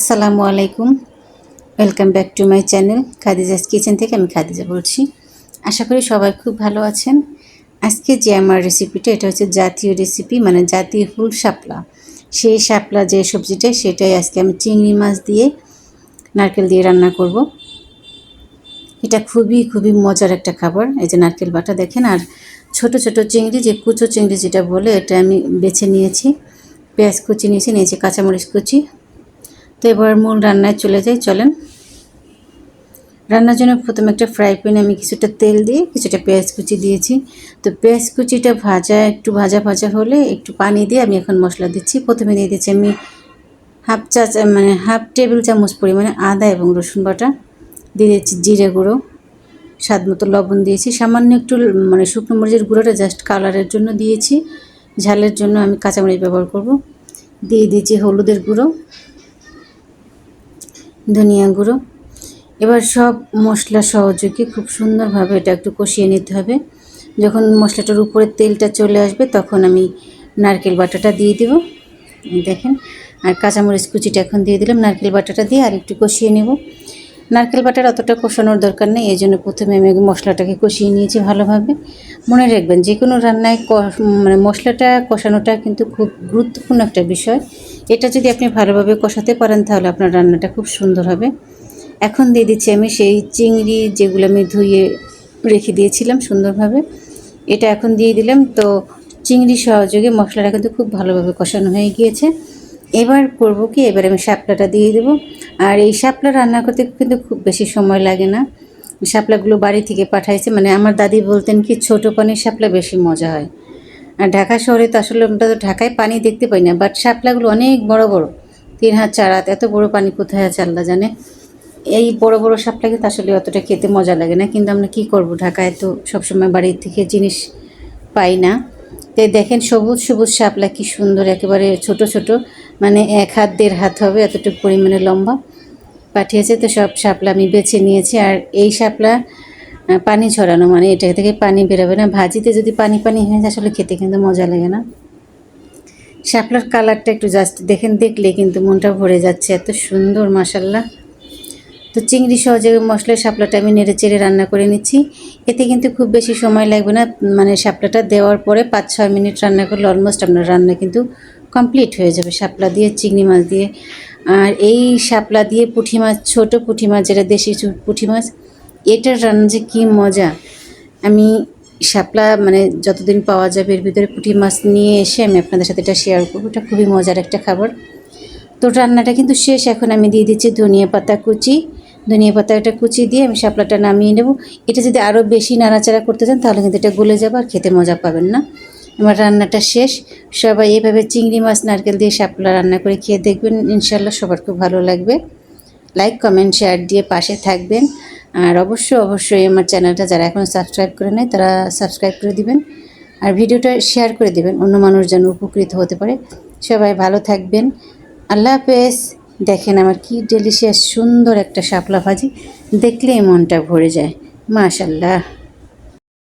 আসসালামু আলাইকুম। Welcome back to my channel Khadija's kitchen থেকে আমি খাদিজা বলছি। আশা করি সবাই খুব ভালো আছেন। আজকে যে আমার রেসিপিটা এটা হচ্ছে জাতীয় রেসিপি মানে জাতীয় ফুল শাপলা। সেই শাপলা যে সবজিটা, সেটাই আজকে আমি চিংড়ি মাছ দিয়ে নারকেল দিয়ে রান্না করব। এটা খুবই খুবই মজার একটা খাবার, এই যে নারকেল বাটা দেখেন, আর ছোট ছোট চিংড়ি, যে কুচো চিংড়ি যেটা বলে, এটা আমি বেছে নিয়েছি। পেঁয়াজ কুচি নিয়েছি নিয়েছি কাঁচামরিচ কুচি তো এবার মূল রান্নায় চলে যাই, চলেন। রান্নার জন্য প্রথমে একটা ফ্রাই প্যানে আমি কিছুটা তেল দিয়ে কিছুটা পেঁয়াজ কুচি দিয়েছি। তো পেঁয়াজ কুচিটা ভাজা, একটু ভাজা ভাজা হলে একটু পানি দিয়ে আমি এখন মশলা দিচ্ছি। প্রথমে দিয়ে দিচ্ছি আমি হাফ চা মানে হাফ টেবিল চামচ পরিমাণে আদা এবং রসুন বাটা। দিয়ে দিচ্ছি জিরে গুঁড়ো, স্বাদ মতো লবণ দিয়েছি। সামান্য একটু মানে শুকনো মরিচের গুঁড়োটা জাস্ট কালারের জন্য দিয়েছি। ঝালের জন্য আমি কাঁচামরিচ ব্যবহার করব। দিয়ে দিয়েছি হলুদের গুঁড়ো। ধনিয়া গুঁড়ো। এবার সব মশলা সহযোগে খুব সুন্দরভাবে এটা একটু কষিয়ে নিতে হবে। যখন মশলাটার উপরে তেলটা চলে আসবে তখন আমি নারকেল বাটাটা দিয়ে দেব। দেখেন, আর কাঁচামরিচ কুচিটা এখন দিয়ে দিলাম, নারকেল বাটাটা দিয়ে আর একটু কষিয়ে নেব। নারকেল বাটার অতটা কষানোর দরকার নেই, এই জন্য প্রথমে আমি মশলাটাকে কষিয়ে নিয়েছি ভালোভাবে। মনে রাখবেন যে কোনো রান্নায় মানে মশলাটা কষানোটা কিন্তু খুব গুরুত্বপূর্ণ একটা বিষয়। এটা যদি আপনি ভালোভাবে কষাতে পারেন, তাহলে আপনার রান্নাটা খুব সুন্দর হবে। এখন দিয়ে দিচ্ছি আমি সেই চিংড়ি যেগুলো আমি ধুয়ে রেখে দিয়েছিলাম সুন্দরভাবে। এটা এখন দিয়ে দিলাম। তো চিংড়ি সহযোগে মশলাটা কিন্তু খুব ভালোভাবে কষানো হয়ে গিয়েছে। এবার করব কি, এবার আমি শাপলাটা দিয়ে দেবো। আর এই শাপলা রান্না করতে কিন্তু খুব বেশি সময় লাগে না। শাপলাগুলো বাড়ি থেকে পাঠাইছে। মানে আমার দাদি বলতেন কি, ছোটো পানির শাপলা বেশি মজা হয়। ঢাকা শহরে তো আসলে আমরা তো ঢাকায় পানি দেখতে পাই না বাট শাপলাগুলো অনেক বড় বড়। তিন হাত, চার হাত, এত বড় পানি কোথায় আছে আল্লাহ জানে। এই বড় বড় শাপলা কিন্তু আসলে অতটা খেতে মজা লাগে না, কিন্তু আমরা কি করব? ঢাকায় তো সবসময় বাড়ির থেকে জিনিস পাই না। তো দেখেন সবুজ সবুজ শাপলা কি সুন্দর, একেবারে ছোট ছোট মানে এক হাত, দেড় হাত হবে, এতটুকু পরিমাণে লম্বা। পাঠিয়েছে তো সব শাপলা আমি বেছে নিয়েছি, আর এই শাপলা পানি ছড়ানো মানে এটা থেকে পানি বেরোবে না। ভাজিতে যদি পানি পানি হয়ে যায়, আসলে খেতে কিন্তু মজা লাগে না। শাপলার কালারটা একটু জাস্ট দেখেন, দেখলে কিন্তু মনটা ভরে যাচ্ছে। এত সুন্দর মাসাল্লাহ তো চিংড়ি সহজে মশলার শাপলাটা আমি নেড়ে চেড়ে রান্না করে নিচ্ছি। এতে কিন্তু খুব বেশি সময় লাগবে না। মানে শাপলাটা দেওয়ার পরে পাঁচ ছয় মিনিট রান্না করলে অলমোস্ট আপনার রান্না কিন্তু কমপ্লিট হয়ে যাবে। শাপলা দিয়ে, চিংড়ি মাছ দিয়ে। আর এই শাপলা দিয়ে পুঁটি মাছ, ছোটো পুঁটি মাছ, যেটা দেশি পুঁটি মাছ এটার রান্না যে কী মজা। আমি শাপলা মানে যতদিন পাওয়া যাবে এর ভিতরে পুঁটি মাছ নিয়ে এসে আমি আপনাদের সাথে এটা শেয়ার করব। এটা খুবই মজার একটা খাবার। তো রান্নাটা কিন্তু শেষ, এখন আমি দিয়ে দিচ্ছি ধনিয়া পাতা কুচি। ধনিয়া পাতাটা কুচি দিয়ে আমি শাপলাটা নামিয়ে নেব। এটা যদি আরও বেশি নাড়াচাড়া করতে চান, তাহলে কিন্তু এটা গলে যাবে আর খেতে মজা পাবেন না। আমার রান্নাটা শেষ। সবাই এভাবে চিংড়ি মাছ, নারকেল দিয়ে শাপলা রান্না করে খেয়ে দেখবেন। ইনশাল্লাহ সবার খুব ভালো লাগবে। লাইক কমেন্ট শেয়ার দিয়ে পাশে থাকবেন। আর অবশ্যই অবশ্যই আমার চ্যানেলটা যারা এখনও সাবস্ক্রাইব করে নেয়, তারা সাবস্ক্রাইব করে দিবেন। আর ভিডিওটা শেয়ার করে দিবেন, অন্য মানুষ যেন উপকৃত হতে পারে। সবাই ভালো থাকবেন। আল্লাহ হাফেজ। দেখেন আমার কি ডেলিশিয়াস সুন্দর একটা শাপলা ভাজি। দেখলেই মনটা ভরে যায়। মাশাল্লাহ